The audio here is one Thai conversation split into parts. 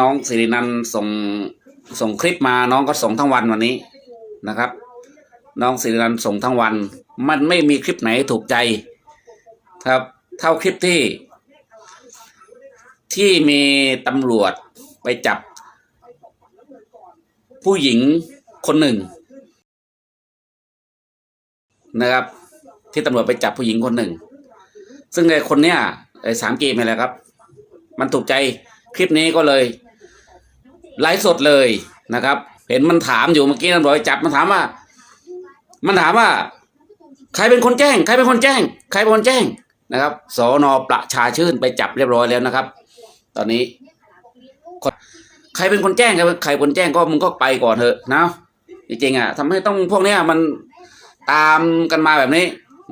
น้องสิรินันส่งส่งคลิปมาน้องก็ส่งทั้งวันวันนี้นะครับ น้องสิรินันส่งทั้งวัน มันไม่มีคลิปไหนถูกใจครับ เท่าคลิปที่ ที่มีตำรวจไปจับ ผู้หญิงคนหนึ่ง นะครับ ที่ตำรวจไปจับผู้หญิงคนหนึ่ง ซึ่งไอ้คนเนี้ยไอ้สามเกมนี่แหละครับ มันถูกใจ คลิปนี้ก็เลยไลฟ์สดเลยนะครับ เห็นมันถามอยู่เมื่อกี้ตำรวจไปจับมันถามว่า มันถามว่า ใครเป็นคนแจ้ง ใครเป็นคนแจ้ง ใครเป็นคนแจ้งนะครับสอนอประชาชื่นไปจับเรียบร้อยแล้วนะครับ ตอนนี้คนใครเป็นคนแจ้งใครเป็นคนคนแจ้งก็มึงก็ไปก่อนเถอะนะจริงๆอะทำให้ต้องพวกเนี้ยมันตามกันมาแบบนี้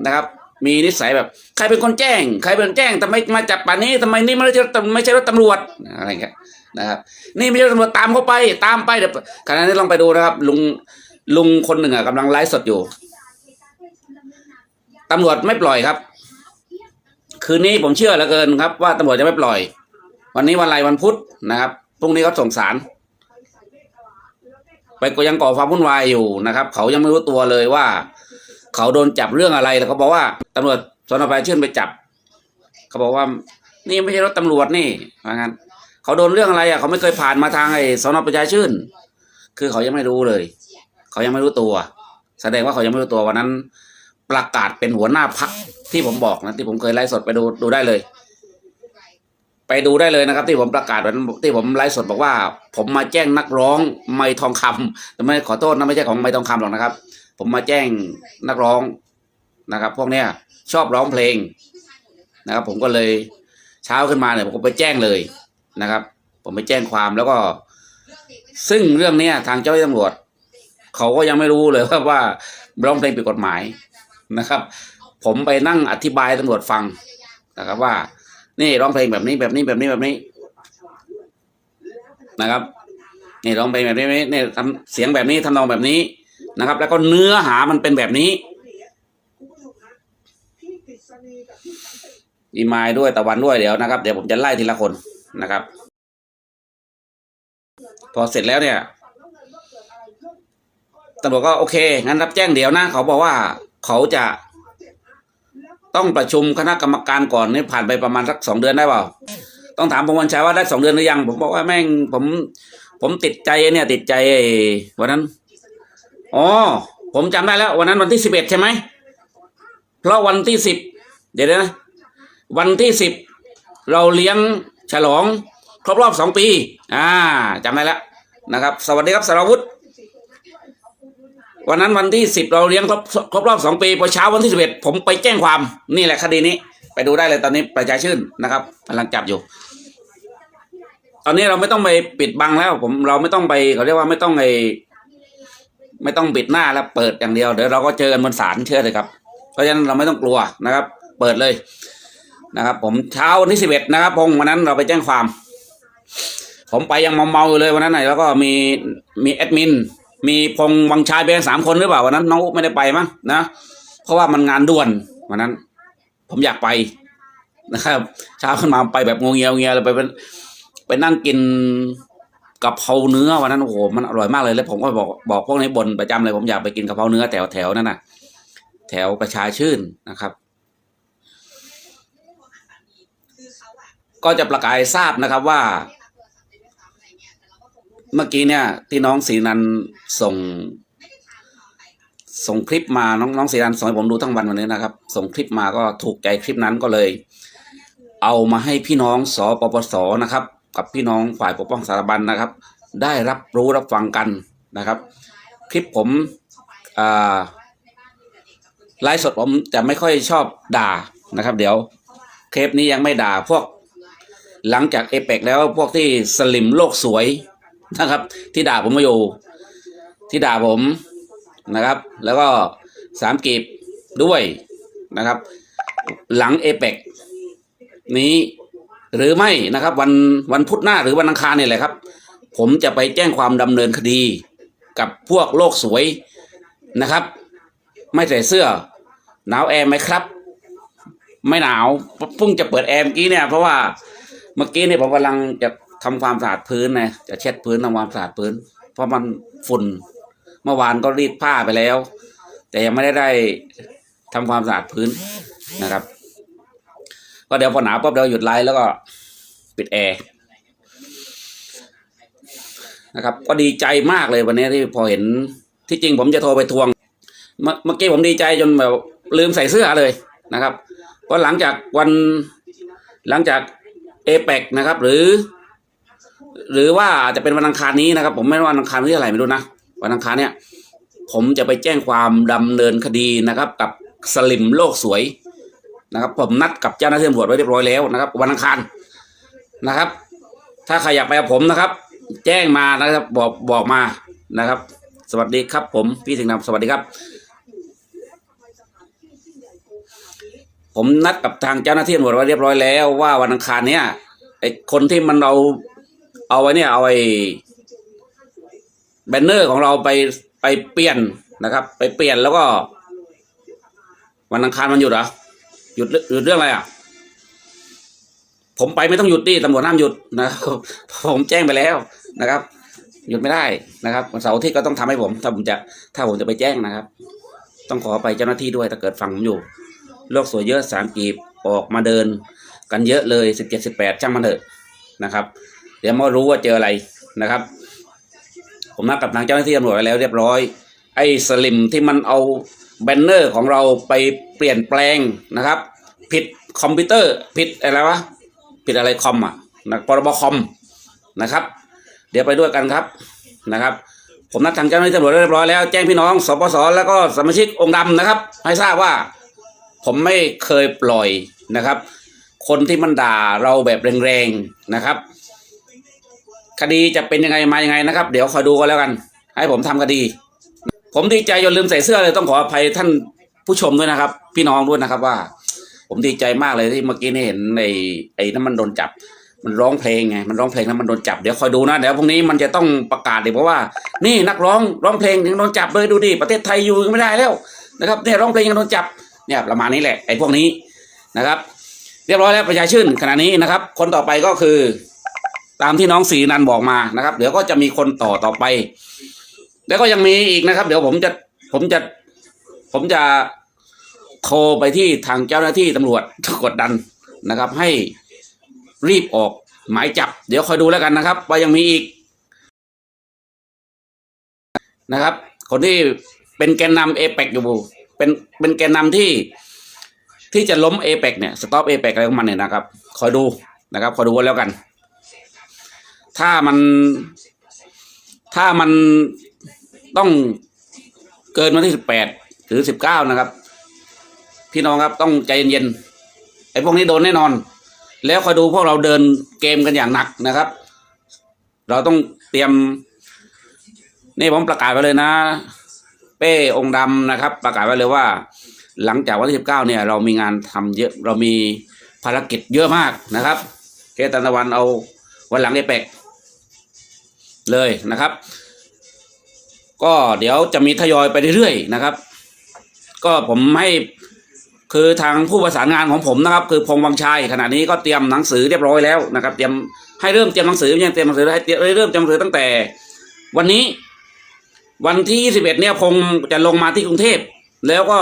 นะครับ มีนิสัยแบบ ใครเป็นคนแจ้ง ใครเป็นคนแจ้งทำไมมาจับป่านนี้ทำไมนี่ไม่ใช่ไม่ใช่รถตำรวจอะไรเงี้ยนะครับ นี่ไม่ใช่ตำรวจตามเขาไปตามไปเดี๋ยวขณะนี้ลองไปดูนะครับ ลุงลุงคนหนึ่งอะกำลังไลฟ์สดอยู่ตำรวจไม่ปล่อยครับ คืนนี้ผมเชื่อเหลือเกินครับ ว่าตำรวจจะไม่ปล่อย วันนี้วันอะไรวันพุธนะครับพรุ่งนี้เขาส่งสารไปก็ยังก่อความวุ่นวายอยู่นะครับ เขายังไม่รู้ตัวเลยว่า เขาโดนจับเรื่องอะไรแล้วเขาบอกว่าตำรวจสนปลายชื่นไปจับ เขาบอกว่า นี่ไม่ใช่รถตำรวจนี่ว่างั้นเขาโดนเรื่องอะไรอะเขาไม่เคยผ่านมาทางไอ้สนประชาชื่น คือเขายังไม่รู้เลย เขายังไม่รู้ตัว แสดงว่าเขายังไม่รู้ตัววันนั้น ประกาศเป็นหัวหน้าพักที่ผมบอกนะที่ผมเคยไลฟ์สดไปดูดูได้เลย ไปดูได้เลยนะครับ ที่ผมประกาศวันนั้นที่ผมไลฟ์สดบอกว่า ผมมาแจ้งนักร้องไม่ทองคำแต่ไม่ขอโทษนะไม่ใช่ของไม่ทองคำหรอกนะครับ ผมมาแจ้งนักร้องนะครับ พวกเนี้ยชอบร้องเพลงนะครับ ผมก็เลยเช้าขึ้นมาเนี่ยผมก็ไปแจ้งเลยนะครับ ผมไปแจ้งความแล้วก็ ซึ่งเรื่องเนี้ยทางเจ้าหน้าที่ตำรวจเขาก็ยังไม่รู้เลยว่าว่าร้องเพลงผิดกฎหมายนะครับ ผมไปนั่งอธิบายตำรวจฟังนะครับ ว่า นี่ร้องเพลงแบบนี้แบบนี้แบบนี้แบบนี้นะครับนี่ร้องเพลงแบบนี้แบบนี้นี่ทำเสียงแบบนี้ทำนองแบบนี้ นะครับ แล้วก็เนื้อหามันเป็นแบบนี้มีไม้ด้วยตะวันด้วยเดี๋ยวนะครับ เดี๋ยวผมจะไล่ทีละคนนะครับ พอเสร็จแล้วเนี่ยตำรวจก็โอเค งั้นรับแจ้งเดี๋ยวนะ เขาบอกว่าเขาจะต้องประชุมคณะกรรมการก่อนนี่ผ่านไปประมาณสักสองเดือนได้เปล่า ต้องถามผมวันชัยว่าได้สองเดือนหรือยัง ผมบอกว่าแม่งผม ผมติดใจเนี่ย ติดใจวันนั้น อ๋อผมจำได้แล้ว วันนั้นวันที่สิบเอ็ดใช่ไหมเพราะวันที่สิบเดี๋ยวนะ วันที่สิบเราเลี้ยงฉลอง ครบรอบสองปี อ่าจำได้แล้วนะครับ สวัสดีครับสารวุฒิวันนั้นวันที่สิบเราเลี้ยงครบครบรอบสองปีพอเช้าวันที่สิบเอ็ดผมไปแจ้งความนี่แหละคดีนี้ ไปดูได้เลยตอนนี้ประชาชื่นนะครับกำลังจับอยู่ ตอนนี้เราไม่ต้องไปปิดบังแล้ว ผมเราไม่ต้องไปเขาเรียกว่าไม่ต้องไป ไม่ต้องปิดหน้าแล้วเปิดอย่างเดียวเดี๋ยวเราก็เจอกันบนศาลเชื่อเลยครับ เพราะฉะนั้นเราไม่ต้องกลัวนะครับ เปิดเลยนะครับ ผมเช้าวันที่สิบเอ็ดนะครับพงวันนั้นเราไปแจ้งความ ผมไปยังเมาๆอยู่เลยวันนั้นไหนแล้วก็มีมีแอดมินมีพงวังชายเป็นสามคนหรือเปล่าวันนั้นน้องอุ๊ไม่ได้ไปมั้งนะเพราะว่ามันงานด่วนวันนั้น ผมอยากไปนะครับ เช้าขึ้นมาไปแบบงงเงียงเงียเลยไปเป็นไปนั่งกิน กะเพราเนื้อวันนั้นโอ้โหมันอร่อยมากเลยแล้วผมก็บอกบอกพวกนี้บนประจำเลยผมอยากไปกินกะเพราเนื้อแถวแถวนั่นน่ะ แถวประชาชื่นนะครับ ก็จะประกาศทราบนะครับว่า เมื่อกี้เนี่ย ที่น้องสีนันส่ง ส่งคลิปมาน้องน้องสีนันส่งให้ผมดูทั้งวันวันนี้นะครับ ส่งคลิปมาก็ถูกใจคลิปนั้นก็เลย เอามาให้พี่น้องสปปสนะครับ กับพี่น้องฝ่ายปกป้องสถาบันนะครับ ได้รับรู้รับฟังกันนะครับ คลิปผมไลฟ์สดผมจะไม่ค่อยชอบด่านะครับ เดี๋ยวเคปนี้ยังไม่ด่าพวกหลังจากเอเปกแล้วพวกที่สลิมโลกสวยนะครับ ที่ด่าผมมาอยู่ ที่ด่าผมนะครับ แล้วก็สามกีบด้วยนะครับ หลังเอเปกนี้ หรือไม่นะครับ วันวันพุธหน้าหรือวันอังคารเนี่ยแหละครับ ผมจะไปแจ้งความดำเนินคดีกับพวกโลกสวยนะครับ ไม่ใส่เสื้อ หนาวแอร์ไหมครับ ไม่หนาวเพิ่งจะเปิดแอร์เมื่อกี้เนี่ยเพราะว่าเมื่อกี้เนี่ยผมกำลังจะทำความสะอาดพื้นนะจะเช็ดพื้นทำความสะอาดพื้น เพราะมันฝุ่นเมื่อวานก็รีดผ้าไปแล้ว แต่ยังไม่ได้ได้ทำความสะอาดพื้นนะครับ ก็เดี๋ยวพอหนาวปุ๊บเดี๋ยวหยุดไลฟ์แล้วก็ปิดแอร์นะครับ ก็ดีใจมากเลยวันนี้ที่พอเห็นที่จริงผมจะโทรไปทวงเมื่อเมื่อกี้ผมดีใจจนแบบลืมใส่เสื้อเลยนะครับเพราะหลังจากวันหลังจากเอเปกนะครับ หรือ หรือว่าอาจจะเป็นวันอังคารนี้นะครับ ผมไม่รู้วันอังคารที่อะไรไม่รู้นะวันอังคารเนี่ย ผมจะไปแจ้งความดำเนินคดีนะครับ กับสลิมโลกสวย นะครับผมนัดกับเจ้าหน้าที่ตำรวจไว้เรียบร้อยแล้วนะครับ วันอังคารนะครับ ถ้าใครอยากไปกับผมนะครับ แจ้งมานะครับบอกบอกมานะครับ สวัสดีครับ ผมพี่สิงห์นำสวัสดีครับ ผมนัดกับทางเจ้าหน้าที่ตำรวจไว้เรียบร้อยแล้วว่าวันอังคารเนี้ยไอคนที่มันเอาเอาไว้เนี่ยเอาไอ้แบนเนอร์ของเราไปไปเปลี่ยนนะครับ ไปเปลี่ยนแล้วก็ วันอังคารมันหยุดเหรอ หยุดหยุดเรื่องอะไรอะ ผมไปไม่ต้องหยุดดิตำรวจห้ามหยุดนะครับผมแจ้งไปแล้วนะครับ หยุดไม่ได้นะครับวันเสาร์ที่ก็ต้องทำให้ผม ถ้าผมจะถ้าผมจะไปแจ้งนะครับ ต้องขอไปเจ้าหน้าที่ด้วยถ้าเกิดฟังผมอยู่โลกสวยเยอะสามกีบออกมาเดิน กันเยอะเลยสิบเจ็ดสิบแปดช่างมันเถอะนะครับ เดี๋ยวมารู้ว่าเจออะไรนะครับ ผมนัดกับทางเจ้าหน้าที่ตำรวจไว้แล้วเรียบร้อย ไอ้สลิมที่มันเอา แบนเนอร์ของเราไปเปลี่ยนแปลงนะครับ ผิดคอมพิวเตอร์ผิดอะไรวะผิดอะไรคอมอะนะพรบคอมนะครับ เดี๋ยวไปด้วยกันครับนะครับ ผมนัดทางเจ้าหน้าที่ตำรวจเรียบร้อยแล้วแจ้งพี่น้องสปสแล้วก็สมาชิกองค์ดำนะครับ ให้ทราบว่า ผมไม่เคยปล่อยนะครับ คนที่มันด่าเราแบบแรงๆนะครับ คดีจะเป็นยังไงมายังไงนะครับ เดี๋ยวคอยดูกันแล้วกัน ให้ผมทำคดี ผมดีใจจนลืมใส่เสื้อเลยต้องขออภัยท่านผู้ชมด้วยนะครับ พี่น้องด้วยนะครับว่า ผมดีใจมากเลยที่เมื่อกี้นี่เห็นในไอ้นั้นมันโดนจับ มันร้องเพลงไงมันร้องเพลงแล้วมันโดนจับเดี๋ยวคอยดูนะเดี๋ยวพรุ่งนี้มันจะต้องประกาศเลยเพราะว่า นี่นักร้องร้องเพลงยังโดนจับเลยดูดิประเทศไทยอยู่ยังไม่ได้แล้วนะครับเนี่ยร้องเพลงยังโดนจับเนี่ยประมาณนี้แหละไอ้พวกนี้นะครับ เรียบร้อยแล้วประชาชื่นขณะนี้นะครับ คนต่อไปก็คือ ตามที่น้องสีนันบอกมานะครับ เดี๋ยวก็จะมีคนต่อต่อไป แล้วก็ยังมีอีกนะครับ เดี๋ยวผมจะผมจะผมจะโทรไปที่ทางเจ้าหน้าที่ตำรวจกดดันนะครับ ให้รีบออกหมายจับ เดี๋ยวคอยดูแล้วกันนะครับ ว่ายังมีอีกนะครับ คนที่เป็นแกนนำเอเปกอยู่เป็นเป็นแกนนำที่ที่จะล้มเอเปกเนี่ยสต็อปเอเปกอะไรของมันเนี่ยนะครับ คอยดูนะครับ คอยดูแล้วกัน ถ้ามันถ้ามัน ต้องเกินวันที่สิบแปดหรือสิบเก้านะครับ พี่น้องครับต้องใจเย็นๆไอ้พวกนี้โดนแน่นอน แล้วคอยดูพวกเราเดินเกมกันอย่างหนักนะครับ เราต้องเตรียม นี่ผมประกาศไว้เลยนะ เป้องค์ดำนะครับ ประกาศไว้เลยว่า หลังจากวันที่สิบเก้าเนี่ย เรามีงานทำเยอะเรามีภารกิจเยอะมากนะครับเคตันตะวันเอาวันหลังไอเป็กเลยนะครับ ก็เดี๋ยวจะมีทยอยไปเรื่อยๆนะครับ ก็ผมให้คือทางผู้ประสานงานของผมนะครับ คือพงวังชัยขณะนี้ก็เตรียมหนังสือเรียบร้อยแล้วนะครับ เตรียมให้เริ่มเตรียมหนังสือยังเตรียมหนังสือให้เตรียมเริ่มเตรียมหนังสือตั้งแต่ วันนี้ วันที่ 21 เนี่ยคงจะลงมาที่กรุงเทพแล้วก็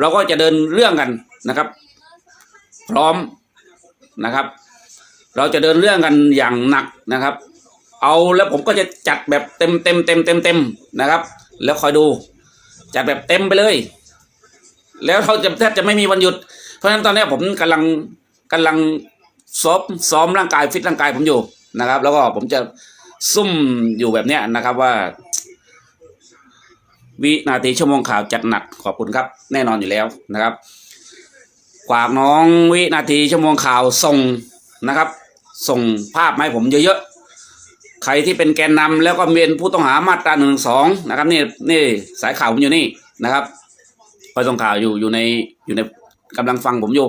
เราก็จะเดินเรื่องกันนะครับ พร้อมนะครับ เราจะเดินเรื่องกันอย่างหนักนะครับ เอาแล้วผมก็จะจัดแบบเต็มเต็มเต็มเต็มเต็มนะครับ แล้วคอยดู จัดแบบเต็มไปเลย แล้วเราจะแทบจะไม่มีวันหยุด เพราะฉะนั้นตอนนี้ผมกำลังกำลังซ้อมซ้อมร่างกายฟิตร่างกายผมอยู่นะครับ แล้วก็ผมจะซุ่มอยู่แบบเนี้ยนะครับว่า วินาทีชั่วโมงข่าวจัดหนักขอบคุณครับ แน่นอนอยู่แล้วนะครับฝากน้องวินาทีชั่วโมงข่าวส่งนะครับ ส่งภาพมาให้ผมเยอะ ใครที่เป็นแกนนำแล้วก็เป็นผู้ต้องหามาตราหนึ่งสองนะครับนี่นี่สายข่าวผมอยู่นี่นะครับคอยส่งข่าวอยู่อยู่ในอยู่ในกำลังฟังผมอยู่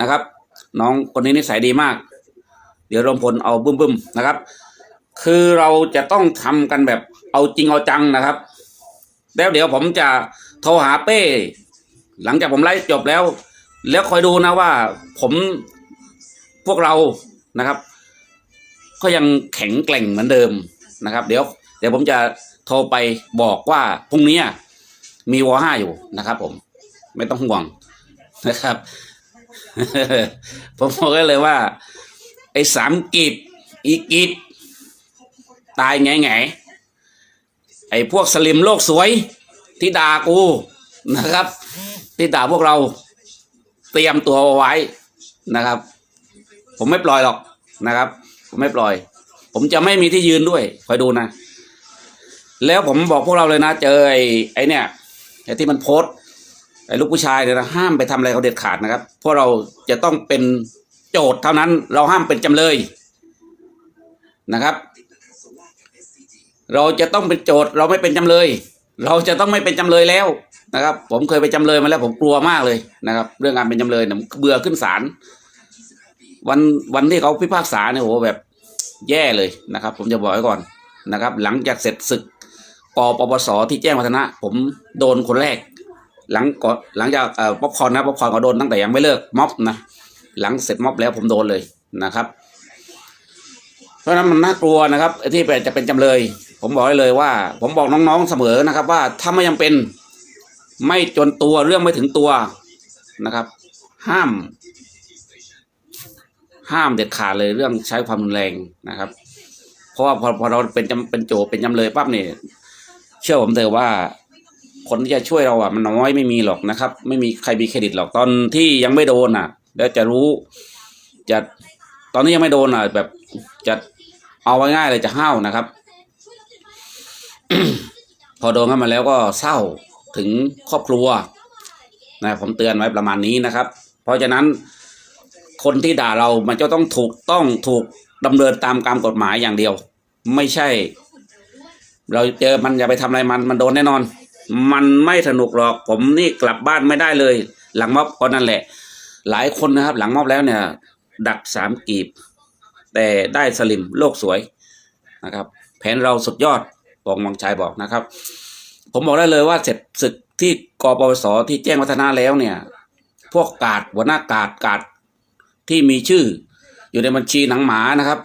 นะครับ น้องคนนี้นิสัยดีมาก เดี๋ยวรวมพลเอาบึ้มบึ้มๆนะครับ คือเราจะต้องทำกันแบบเอาจริงเอาจังนะครับ แล้วเดี๋ยวผมจะโทรหาเป้ หลังจากผมไลฟ์จบแล้ว แล้วคอยดูนะว่าผมพวกเรานะครับ ก็ยังแข็งแกร่งเหมือนเดิมนะครับ เดี๋ยวเดี๋ยวผมจะโทรไปบอกว่าพรุ่งนี้มีวอห้าอยู่นะครับ ผม ไม่ต้องห่วงนะครับ ผมบอกได้เลยว่า ไอ้สามกีบอีกีบตายไงไงไอ้พวกสลิมโลกสวย ที่ด่ากูนะครับ ที่ด่าพวกเราเตรียมตัวเอาไว้นะครับ ผมไม่ปล่อยหรอกนะครับ ผมไม่ปล่อย ผมจะไม่มีที่ยืนด้วยคอยดูนะ แล้วผมบอกพวกเราเลยนะ เจอไอ้ไอ้เนี่ยไอ้ที่มันโพสต์ไอ้ลูกผู้ชายเนี่ยนะห้ามไปทำอะไรเขาเด็ดขาดนะครับเพราะเราจะต้องเป็นโจทย์เท่านั้น เราห้ามเป็นจำเลยนะครับ เราจะต้องเป็นโจทย์เราไม่เป็นจำเลย เราจะต้องไม่เป็นจำเลยแล้วนะครับ ผมเคยไปนจำเลยมาแล้วผมกลัวมากเลยนะครับ เรื่องการเป็นจำเลยเนี่ยผมเบื่อขึ้นศาล วันวันที่เขาพิพากษาเนี่ยโหแบบแย่เลยนะครับ ผมจะบอกไว้ก่อนนะครับ หลังจากเสร็จศึกกปปสที่แจ้งวัฒนะ ผมโดนคนแรก หลังก่อนหลังจากเอ่อป๊อปคอนนะป๊อปคอร์นก็โดนตั้งแต่ยังไม่เลิกม็อบนะหลังเสร็จม็อบแล้วผมโดนเลยนะครับ เพราะนั้นมันน่ากลัวนะครับที่จะเป็นจำเลย ผมบอกได้เลยว่า ผมบอกน้องๆเสมอนะครับ ว่าถ้าไม่ยังเป็นไม่จนตัวเรื่องไม่ถึงตัวนะครับ ห้าม ห้ามเด็ดขาดเลยเรื่องใช้ความรุนแรงนะครับ เพราะว่าพอพอเราเป็นจำเป็นโจเป็นจำเลยปั๊บเนี่ยเชื่อผมเถอะว่า คนที่จะช่วยเราอะมันน้อยไม่มีหรอกนะครับ ไม่มีใครมีเครดิตหรอกตอนที่ยังไม่โดนอะ แล้วจะรู้จะตอนนี้ยังไม่โดนอะ แบบจะเอาไว้ง่ายเลยจะห้าวนะครับ พอโดนเข้ามาแล้วก็เศร้าถึงครอบครัวนะผมเตือนไว้ประมาณนี้นะครับ เพราะฉะนั้น คนที่ด่าเรามันจะต้องถูกต้องถูกดำเนินตามกรรมกฎหมายอย่างเดียว ไม่ใช่ เราเจอมันอย่าไปทำอะไรมันมันโดนแน่นอน มันไม่สนุกหรอก ผมนี่กลับบ้านไม่ได้เลย หลังมอบก็นั่นแหละ หลายคนนะครับ หลังมอบแล้วเนี่ย ดักสามกีบ แต่ได้สลิมโลกสวยนะครับ แผนเราสุดยอดปองมังชายบอกนะครับ ผมบอกได้เลยว่าเสร็จศึกที่กปปสที่แจ้งวัฒนาแล้วเนี่ย พวกกาดหัวหน้ากาดกาด ที่มีชื่อ อยู่ในบัญชีหนังหมานะครับ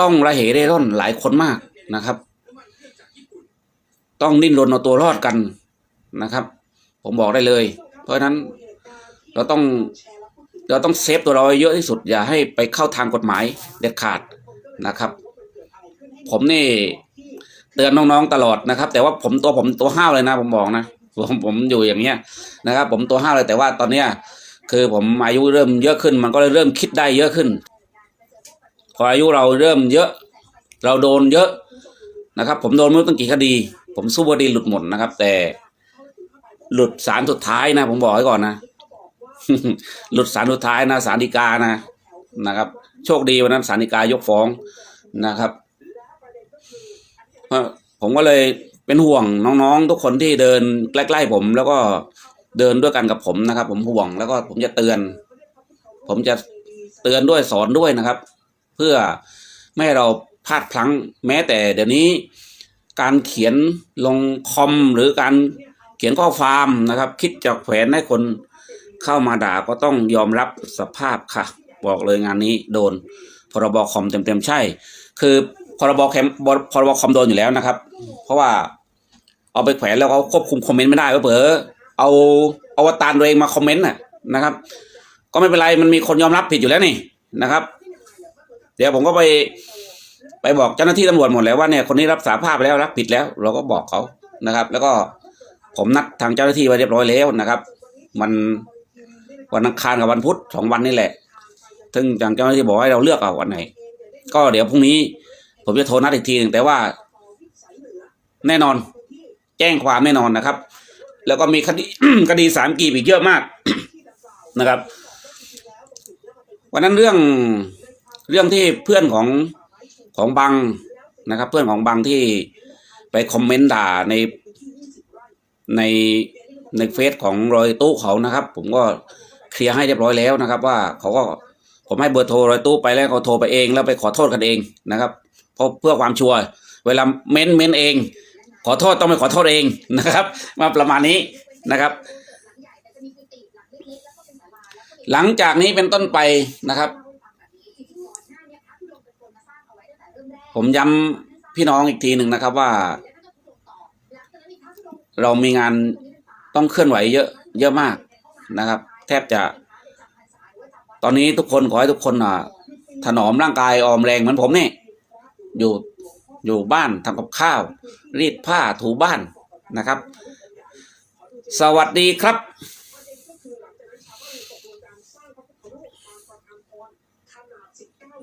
ต้องระเหเร่ร่อนหลายคนมากนะครับ ต้องดิ้นรนเอาตัวรอดกันนะครับ ผมบอกได้เลย เพราะฉะนั้นเราต้องเราต้องเซฟตัวเราไว้เยอะที่สุด อย่าให้ไปเข้าทางกฎหมายเด็ดขาดนะครับ ผมนี่เตือนน้องๆตลอดนะครับ แต่ว่าผมตัวผมตัวห้าวเลยนะ ผมบอกนะผมผมอยู่อย่างเงี้ยนะครับ ผมตัวห้าวเลยแต่ว่าตอนเนี้ย คือผมอายุเริ่มเยอะขึ้น มันก็เลยเริ่มคิดได้เยอะขึ้น พออายุเราเริ่มเยอะ เราโดนเยอะนะครับ ผมโดนไม่ตั้งกี่คดี ผมสู้คดีหลุดหมดนะครับ แต่ หลุดสารสุดท้ายนะ ผมบอกไว้ก่อนนะหลุดสารสุดท้ายนะสารดีกานะนะครับ โชคดีวันนั้นสารดีกายกฟ้องนะครับผมก็เลยเป็นห่วงน้องๆ ทุกคนที่เดินใกล้ๆผม แล้วก็ เดินด้วยกันกับผมนะครับ ผมห่วงแล้วก็ผมจะเตือน ผมจะเตือนด้วยสอนด้วยนะครับ เพื่อไม่ให้เราพลาดพลั้งแม้แต่เดี๋ยวนี้ การเขียนลงคอมหรือการเขียนข้อความนะครับ คิดจะแขวนให้คนเข้ามาด่าก็ต้องยอมรับสภาพค่ะ บอกเลยงานนี้โดนพรบคอมเต็มๆใช่ คือพรบแคมพรบคอมโดนอยู่แล้วนะครับ เพราะว่าเอาไปแขวนแล้วเขาควบคุมคอมเมนต์ไม่ได้เผลอ เอาอวตารตัวเองมาคอมเมนต์น่ะนะครับ ก็ไม่เป็นไรมันมีคนยอมรับผิดอยู่แล้วนี่นะครับ เดี๋ยวผมก็ไปไปบอกเจ้าหน้าที่ตำรวจหมดแล้วว่าเนี่ยคนนี้รับสาภาพแล้วรับผิดแล้ว เราก็บอกเขานะครับ แล้วก็ผมนัดทางเจ้าหน้าที่ไว้เรียบร้อยแล้วนะครับมันวันอังคารกับวันพุธสองวันนี่แหละ ซึ่งทางเจ้าหน้าที่บอกให้เราเลือกเอาวันไหน ก็เดี๋ยวพรุ่งนี้ ผมจะโทรนัดอีกทีหนึงแต่ว่า แน่นอน แจ้งความแน่นอนนะครับ แล้วก็มีคดีคดีสามกีบอีกเยอะมากนะครับ วันนั้นเรื่องเรื่องที่เพื่อนของของบังนะครับ เพื่อนของบังที่ไปคอมเมนต์ด่าในในในเฟซของรอยตู้เขานะครับ ผมก็เคลียร์ให้เรียบร้อยแล้วนะครับ ว่าเขาก็ผมให้เบอร์โทรรอยตู้ไปแล้วเขาโทรไปเองแล้วไปขอโทษกันเองนะครับเพราะเพื่อความชัวร์เวลาเม้นเม้นเอง ขอโทษต้องไปขอโทษเองนะครับ มาประมาณนี้นะครับ หลังจากนี้เป็นต้นไปนะครับ ผมย้ำพี่น้องอีกทีหนึ่งนะครับว่า เรามีงานต้องเคลื่อนไหวเยอะเยอะมากนะครับ แทบจะ ตอนนี้ทุกคนขอให้ทุกคนอะถนอมร่างกายออมแรงเหมือนผมนี่อยู่ อยู่บ้านทำกับข้าว รีดผ้าถูบ้านนะครับ สวัสดีครับ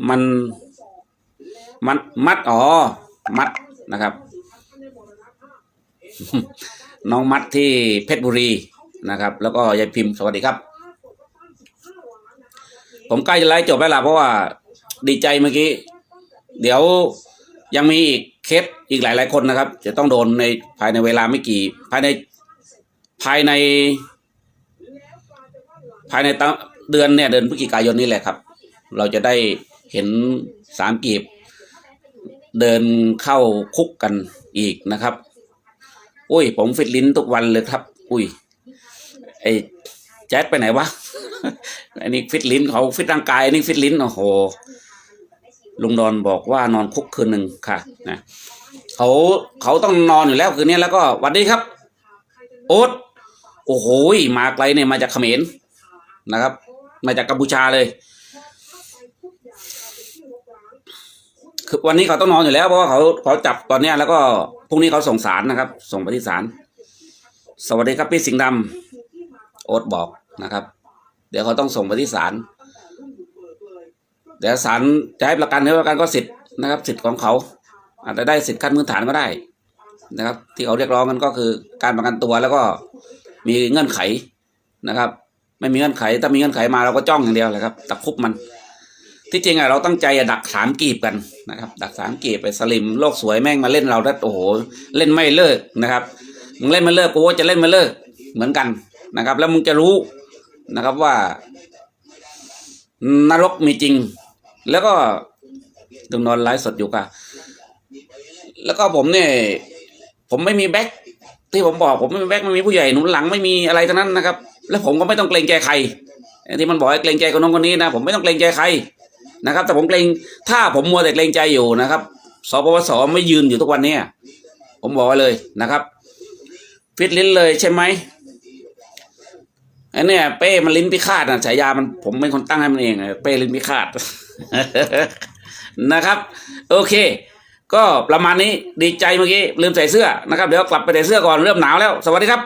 มันมันมัดอ๋อมัดนะครับ น้องมัดที่เพชรบุรีนะครับ แล้วก็ยายพิมพ์สวัสดีครับ ผมใกล้จะไลฟ์จบแล้วล่ะเพราะว่าดีใจเมื่อกี้ เดี๋ยว ยังมีอีกเคสอีกหลายหลายคนนะครับ จะต้องโดนในภายในเวลาไม่กี่ ภายในภายใน ภายในเดือนเนี่ยเดือนพฤศจิกายนนี่แหละครับ เราจะได้เห็นสามกีบ เดินเข้าคุกกันอีกนะครับ อุ้ย ผมฟิตลิ้นทุกวันเลยครับ อุ้ยไอ้แจ๊ดไปไหนวะอันนี้ฟิตลิ้นเขาฟิตร่างกายอันนี้ฟิตลิ้นโอ้โห ลุงดอนบอกว่านอนคุกคืนหนึ่งค่ะนะเขาเขาต้องนอนอยู่แล้วคืนนี้แล้วก็วันดีครับ โอ๊ตโอ้โหมาไกลเนี่ยมาจากเขมรนะครับ มาจากกัมพูชาเลย คือวันนี้เขาต้องนอนอยู่แล้วเพราะว่าเขาเขาจับตอนเนี้ยแล้วก็พรุ่งนี้เขาส่งสารนะครับ ส่งไปที่ศาลสวัสดีครับพี่สิงห์ดำโอ๊ตบอกนะครับ เดี๋ยวเขาต้องส่งไปที่ศาล เดี๋ยวศาลจะให้ประกันหรือประกันก็สิทธิ์นะครับ สิทธิ์ของเขา อาจจะได้สิทธิ์ขั้นพื้นฐานก็ได้นะครับ ที่เขาเรียกร้องกันก็คือการประกันตัวแล้วก็มีเงื่อนไขนะครับ ไม่มีเงื่อนไข ถ้ามีเงื่อนไขมาเราก็จ้องอย่างเดียวเลยครับตะคุบมัน ที่จริงอะเราตั้งใจอะดักสามกีบกันนะครับ ดักสามกีบไปสลิมโลกสวยแม่งมาเล่นเราได้โอ้โหเล่นไม่เลิกนะครับมึงเล่นไม่เลิกกูว่าจะเล่นไม่เลิกเหมือนกันนะครับ แล้วมึงจะรู้นะครับว่านรกมีจริง แล้วก็ดึงนอนไลฟ์สดอยู่ค่ะแล้วก็ผมเนี่ย ผมไม่มีแบ็คที่ผมบอกผมไม่มีแบ็คไม่มีผู้ใหญ่หนุนหลังไม่มีอะไรทั้งนั้นนะครับ แล้วผมก็ไม่ต้องเกรงใจใครที่มันบอกให้เกรงใจคนน้องคนนี้นะผมไม่ต้องเกรงใจใครนะครับ แต่ผมเกรงถ้าผมมัวแต่เกรงใจอยู่นะครับสปวสไม่ยืนอยู่ทุกวันเนี้ยผมบอกไว้เลยนะครับ ฟิตลิ้นเลยใช่ไหมไอ้เนี่ยเป้มันลิ้นพิฆาตนะฉายามันผมเป็นคนตั้งให้มันเองเป้ลิ้นพิฆาต นะครับ โอเค ก็ประมาณนี้ดีใจเมื่อกี้ลืมใส่เสื้อนะครับ เดี๋ยวกลับไปใส่เสื้อก่อนเริ่มหนาวแล้ว สวัสดีครับ